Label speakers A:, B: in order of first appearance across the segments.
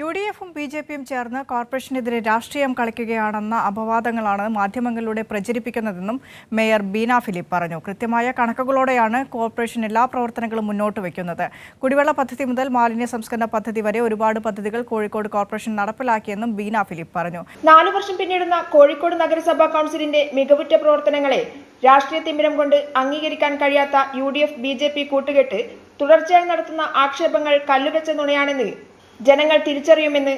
A: U D എഫും B J പിയും ചേർന്ന് കോർപ്പറേഷനെതിരെ രാഷ്ട്രീയം കളിക്കുകയാണെന്ന അപവാദങ്ങളാണ് മാധ്യമങ്ങളിലൂടെ പ്രചരിപ്പിക്കുന്നതെന്നും മേയർ ബീന ഫിലിപ്പ് പറഞ്ഞു. കൃത്യമായ കണക്കുകളോടെയാണ് കോർപ്പറേഷൻ എല്ലാ പ്രവർത്തനങ്ങളും മുന്നോട്ട് വയ്ക്കുന്നത്. കുടിവെള്ള പദ്ധതി മുതൽ മാലിന്യ സംസ്കരണ പദ്ധതി വരെ ഒരുപാട് പദ്ധതികൾ കോഴിക്കോട് കോർപ്പറേഷൻ നടപ്പിലാക്കിയെന്നും ബീന ഫിലിപ്പ് പറഞ്ഞു.
B: നാലു വർഷം പിന്നിടുന്ന കോഴിക്കോട് നഗരസഭാ കൗൺസിലിന്റെ മികവുറ്റ പ്രവർത്തനങ്ങളെ രാഷ്ട്രീയ തിമിരം കൊണ്ട് അംഗീകരിക്കാൻ കഴിയാത്ത U D F B J P കൂട്ടുകെട്ട് തുടർച്ചയായി നടത്തുന്ന ആക്ഷേപങ്ങൾ കല്ലുവെച്ച നുണയാണെന്ന് ജനങ്ങൾ തിരിച്ചറിയുമെന്ന്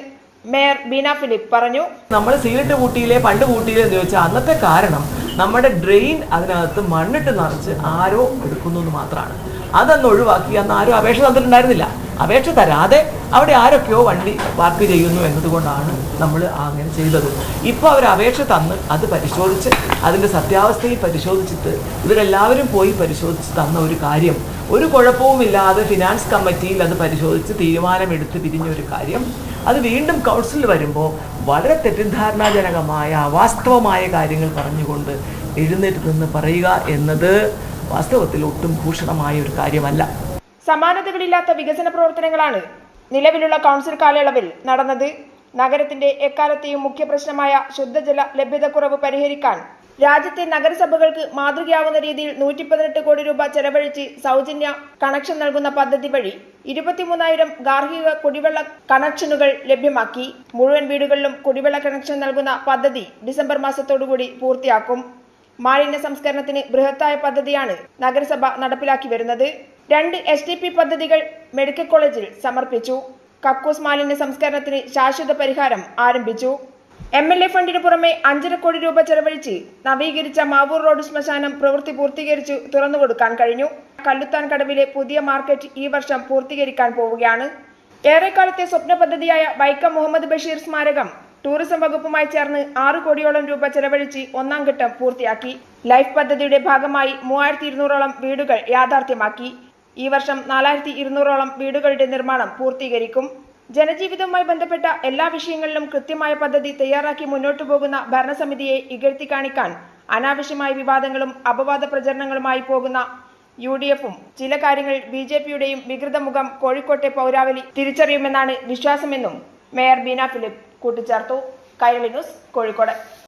B: മേയർ ബീന ഫിലിപ്പ് പറഞ്ഞു.
C: നമ്മൾ സീലിട്ട് കൂട്ടിയിലെ പണ്ട് കൂട്ടിയിലെ എന്ന് ചോദിച്ചാൽ അന്നത്തെ കാരണം നമ്മുടെ ഡ്രെയിൻ അതിനകത്ത് മണ്ണിട്ട് നിറച്ച് ആരോ എടുക്കുന്നു എന്ന് മാത്രമാണ്. അതൊന്ന് ഒഴിവാക്കി അന്ന് ആരും അപേക്ഷ തന്നിട്ടുണ്ടായിരുന്നില്ല. അപേക്ഷ തരാതെ അവിടെ ആരൊക്കെയോ വണ്ടി പാർക്ക് ചെയ്യുന്നു എന്നതുകൊണ്ടാണ് നമ്മൾ അങ്ങനെ ചെയ്തത്. ഇപ്പോൾ അവർ അപേക്ഷ തന്ന് അത് പരിശോധിച്ച് അതിന്റെ സത്യാവസ്ഥയിൽ പരിശോധിച്ചിട്ട് ഇവരെല്ലാവരും പോയി പരിശോധിച്ച് തന്ന ഒരു കാര്യം. ഒരു കുഴപ്പവുമില്ലാതെ ഫിനാൻസ് കമ്മിറ്റിയിൽ അത് പരിശോധിച്ച് തീരുമാനമെടുത്ത് പിരിഞ്ഞ ഒരു കാര്യം. അത് വീണ്ടും കൗൺസിൽ വരുമ്പോൾ വളരെ തെറ്റിദ്ധാരണാജനകമായ അവാസ്തവമായ കാര്യങ്ങൾ പറഞ്ഞുകൊണ്ട് എഴുന്നേറ്റ് നിന്ന് പറയുക എന്നത് വാസ്തവത്തിൽ ഒട്ടും ഭൂഷണമായ ഒരു കാര്യമല്ല.
B: സമാനതകളില്ലാത്ത വികസന പ്രവർത്തനങ്ങളാണ് നിലവിലുള്ള കൗൺസിൽ കാലയളവിൽ നടന്നത്. നഗരത്തിന്റെ എക്കാലത്തെയും മുഖ്യ പ്രശ്നമായ ശുദ്ധജല ലഭ്യതക്കുറവ് പരിഹരിക്കാൻ രാജ്യത്തെ നഗരസഭകൾക്ക് മാതൃകയാവുന്ന രീതിയിൽ നൂറ്റി പതിനെട്ട് കോടി രൂപ ചെലവഴിച്ച് സൗജന്യ കണക്ഷൻ നൽകുന്ന പദ്ധതി വഴി ഇരുപത്തിമൂന്നായിരം ഗാർഹിക കുടിവെള്ള കണക്ഷനുകൾ ലഭ്യമാക്കി. മുഴുവൻ വീടുകളിലും കുടിവെള്ള കണക്ഷൻ നൽകുന്ന പദ്ധതി ഡിസംബർ മാസത്തോടുകൂടി പൂർത്തിയാക്കും. മാലിന്യ സംസ്കരണത്തിന് ബൃഹത്തായ പദ്ധതിയാണ് നഗരസഭ നടപ്പിലാക്കി വരുന്നത്. രണ്ട് എസ് ടി പി പദ്ധതികൾ മെഡിക്കൽ കോളേജിൽ സമർപ്പിച്ചു. കക്കൂസ് മാലിന്യ സംസ്കരണത്തിന് ശാശ്വത പരിഹാരം ആരംഭിച്ചു. എം എൽ എ ഫണ്ടിന് പുറമെ അഞ്ചര കോടി രൂപ ചെലവഴിച്ച് നവീകരിച്ച മാവൂർ റോഡ് ശ്മശാനം പ്രവൃത്തി പൂർത്തീകരിച്ചു തുറന്നുകൊടുക്കാൻ കഴിഞ്ഞു. കല്ലുത്താൻ കടവിലെ പുതിയ മാർക്കറ്റ് ഈ വർഷം പൂർത്തീകരിക്കാൻ പോവുകയാണ്. ഏറെക്കാലത്തെ സ്വപ്ന പദ്ധതിയായ വൈക്കം മുഹമ്മദ് ബഷീർ സ്മാരകം ടൂറിസം വകുപ്പുമായി ചേർന്ന് ആറ് കോടിയോളം രൂപ ചെലവഴിച്ച് ഒന്നാം ഘട്ടം പൂർത്തിയാക്കി. ലൈഫ് പദ്ധതിയുടെ ഭാഗമായി മൂവായിരത്തി ഇരുന്നൂറോളം വീടുകൾ യാഥാർത്ഥ്യമാക്കി. ഈ വർഷം നാലായിരത്തി ഇരുന്നൂറോളം വീടുകളുടെ നിർമ്മാണം പൂർത്തീകരിക്കും. ജനജീവിതവുമായി ബന്ധപ്പെട്ട എല്ലാ വിഷയങ്ങളിലും കൃത്യമായ പദ്ധതി തയ്യാറാക്കി മുന്നോട്ടു പോകുന്ന ഭരണസമിതിയെ ഇകഴ്ത്തി കാണിക്കാൻ അനാവശ്യമായ വിവാദങ്ങളും അപവാദ പ്രചരണങ്ങളുമായി പോകുന്ന യു ഡി എഫും ചില കാര്യങ്ങൾ ബി ജെ പിയുടെയും വികൃത മുഖം കോഴിക്കോട്ടെ പൗരാവലി തിരിച്ചറിയുമെന്നാണ് വിശ്വാസമെന്നും മേയർ ബീന ഫിലിപ്പ് കൂട്ടിച്ചേർത്തു. കൈരളി ന്യൂസ് കോഴിക്കോട്.